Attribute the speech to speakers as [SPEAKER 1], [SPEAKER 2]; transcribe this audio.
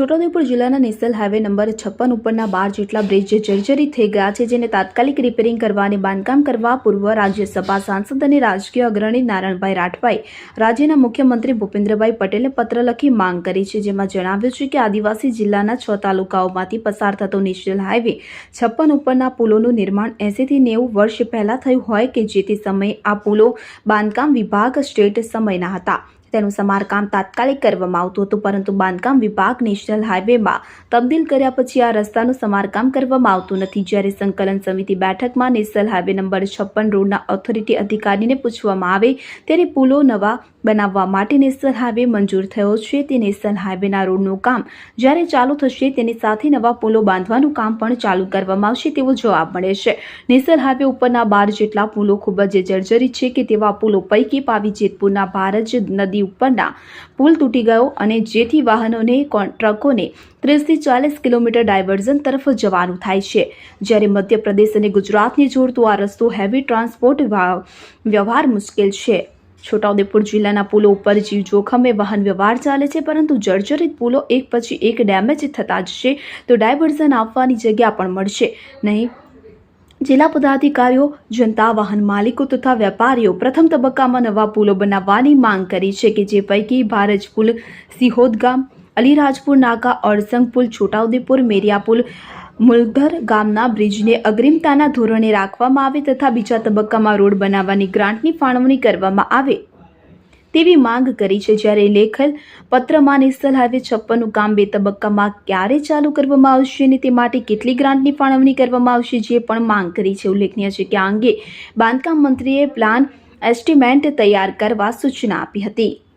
[SPEAKER 1] છોટાઉદેપુર જિલ્લાના national highway number છપ્પન ઉપરના બાર જેટલા બ્રિજ જર્જરિત થઈ ગયા છે, જેને તાત્કાલિક રિપેરિંગ કરવા અને બાંધકામ કરવા પૂર્વ રાજ્યસભા સાંસદ અને રાજકીય અગ્રણી નારાયણભાઈ રાઠવાએ રાજ્યના મુખ્યમંત્રી ભૂપેન્દ્રભાઈ પટેલને પત્ર લખી માંગ કરી છે, જેમાં જણાવ્યું છે કે આદિવાસી જિલ્લાના છ તાલુકાઓમાંથી પસાર થતો નેશનલ હાઈવે છપ્પન ઉપરના પુલોનું નિર્માણ એંસીથી નેવું વર્ષ પહેલાં થયું હોય કે જે તે સમયે આ પુલો બાંધકામ વિભાગ સ્ટેટ સમયના હતા. તેનું સમારકામ તાત્કાલિક કરવામાં આવતું હતું, પરંતુ બાંધકામ વિભાગ નેશનલ હાઈવેમાં તબદીલ કર્યા પછી આ રસ્તાનું સમારકામ કરવામાં આવતું નથી. જ્યારે સંકલન સમિતિ બેઠકમાં નેશનલ હાઈવે નંબર છપ્પન રોડના ઓથોરિટી અધિકારીને પૂછવામાં આવે, ત્યારે પુલો નવા બનાવવા માટે નેશનલ હાઈવે મંજૂર થયો છે. તે નેશનલ હાઈવેના રોડનું કામ જ્યારે ચાલુ થશે તેની સાથે નવા પુલો બાંધવાનું કામ પણ ચાલુ કરવામાં આવશે તેવો જવાબ મળે છે. નેશનલ હાઈવે ઉપરના બાર જેટલા પુલો ખૂબ જ જર્જરિત છે કે તેવા પુલો પૈકી પાવી જેતપુરના ભારજ નદી ઉપરના પુલ તૂટી ગયો અને જેથી વાહનોને કોન- ટ્રકોને ત્રીસથી ચાલીસ કિલોમીટર ડાયવર્ઝન તરફ જવાનું થાય છે. જ્યારે મધ્યપ્રદેશ અને ગુજરાતને જોડતો આ રસ્તો હેવી ટ્રાન્સપોર્ટ વ્યવહાર મુશ્કેલ છે. છોટાઉદેપુર જિલ્લાના પુલો ઉપર જીવ જોખમે વાહન વ્યવહાર ચાલે છે, પરંતુ જર્જરિત પુલો એક પછી એક ડેમેજ થતા જશે તો ડાયવર્ઝન આપવાની જગ્યા પણ મળશે નહીં. જિલ્લા પદાધિકારીઓ, જનતા, વાહન માલિકો તથા વેપારીઓ પ્રથમ તબક્કામાં નવા પુલો બનાવવાની માંગ કરી છે કે જે પૈકી ભારજ પુલ, સિહોદ ગામ, અલીરાજપુર નાકા અડસંગ પુલ, છોટાઉદેપુર, મેરિયા પુલ મુલધર ગામના બ્રિજને અગ્રિમતાના ધોરણે રાખવામાં આવે તથા બીજા તબક્કામાં રોડ બનાવવાની ગ્રાન્ટની ફાળવણી કરવામાં આવે તેવી માંગ કરી છે, જ્યારે લેખલ પત્રમાં નેશનલ હાઈવે છપ્પનનું કામ બે તબક્કામાં ક્યારે ચાલુ કરવામાં આવશે અને તે માટે કેટલી ગ્રાન્ટની ફાળવણી કરવામાં આવશે, જે પણ માંગ કરી છે. ઉલ્લેખનીય છે કે આ અંગે બાંધકામ મંત્રીએ પ્લાન એસ્ટિમેન્ટ તૈયાર કરવા સૂચના આપી હતી.